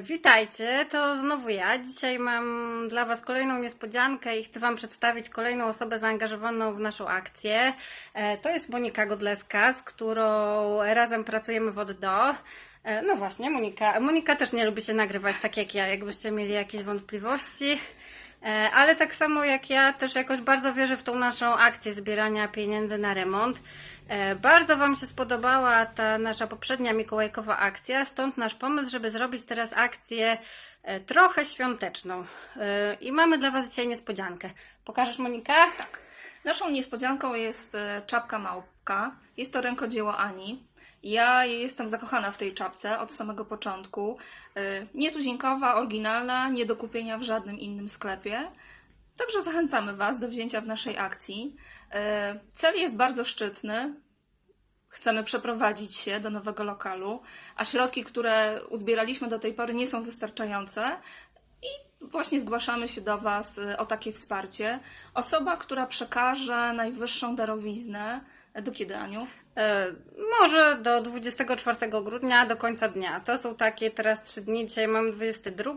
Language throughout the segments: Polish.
Witajcie, to znowu ja. Dzisiaj mam dla Was kolejną niespodziankę i chcę Wam przedstawić kolejną osobę zaangażowaną w naszą akcję. E, To jest Monika Godleska, z którą razem pracujemy w ODDO. E, No właśnie, Monika. Monika też nie lubi się nagrywać tak jak ja, jakbyście mieli jakieś wątpliwości. E, Ale tak samo jak ja, też jakoś bardzo wierzę w tą naszą akcję zbierania pieniędzy na remont. E, Bardzo Wam się spodobała ta nasza poprzednia mikołajkowa akcja, stąd nasz pomysł, żeby zrobić teraz akcję trochę świąteczną. I mamy dla Was dzisiaj niespodziankę. Pokażesz Monika? Tak. Naszą niespodzianką jest czapka małpka. Jest to rękodzieło Ani. Ja jestem zakochana w tej czapce od samego początku. E, Nietuzinkowa, oryginalna, nie do kupienia w żadnym innym sklepie. Także zachęcamy Was do wzięcia w naszej akcji. E, Cel jest bardzo szczytny. Chcemy przeprowadzić się do nowego lokalu, a środki, które uzbieraliśmy do tej pory, nie są wystarczające. I właśnie zgłaszamy się do Was y, o takie wsparcie. Osoba, która przekaże najwyższą darowiznę. Do kiedy, Aniu? E, Może do 24 grudnia, do końca dnia. To są takie teraz trzy dni, dzisiaj mamy 22.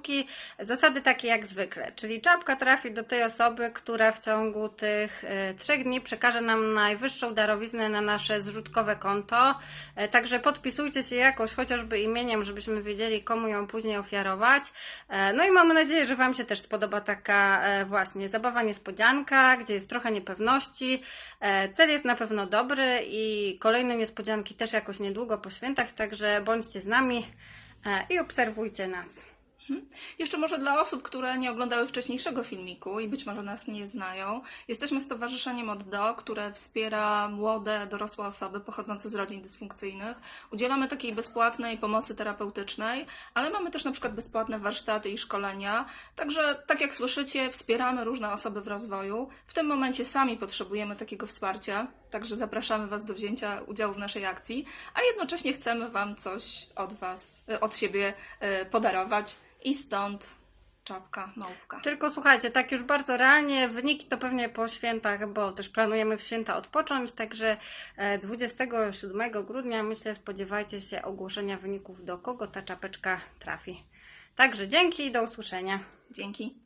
Zasady takie jak zwykle, czyli czapka trafi do tej osoby, która w ciągu tych e, trzech dni przekaże nam najwyższą darowiznę na nasze zrzutkowe konto. E, Także podpisujcie się jakoś, chociażby imieniem, żebyśmy wiedzieli, komu ją później ofiarować. No i mamy nadzieję, że Wam się też spodoba taka właśnie zabawa niespodzianka, gdzie jest trochę niepewności. Cel jest na pewno dobry i kolejne niespodzianki też jakoś niedługo po świętach, także bądźcie z nami e, i obserwujcie nas. Jeszcze może dla osób, które nie oglądały wcześniejszego filmiku i być może nas nie znają, jesteśmy stowarzyszeniem ODDO, które wspiera młode, dorosłe osoby pochodzące z rodzin dysfunkcyjnych. Udzielamy takiej bezpłatnej pomocy terapeutycznej, ale mamy też na przykład bezpłatne warsztaty i szkolenia. Także, tak jak słyszycie, wspieramy różne osoby w rozwoju. W tym momencie sami potrzebujemy takiego wsparcia, także zapraszamy Was do wzięcia udziału w naszej akcji, a jednocześnie chcemy Wam coś od Was, od siebie e, podarować. I stąd czapka małpka. Tylko słuchajcie, tak już bardzo realnie, wyniki to pewnie po świętach, bo też planujemy w święta odpocząć, także e, 27 grudnia myślę spodziewajcie się ogłoszenia wyników, do kogo ta czapeczka trafi. Także dzięki i do usłyszenia. Dzięki.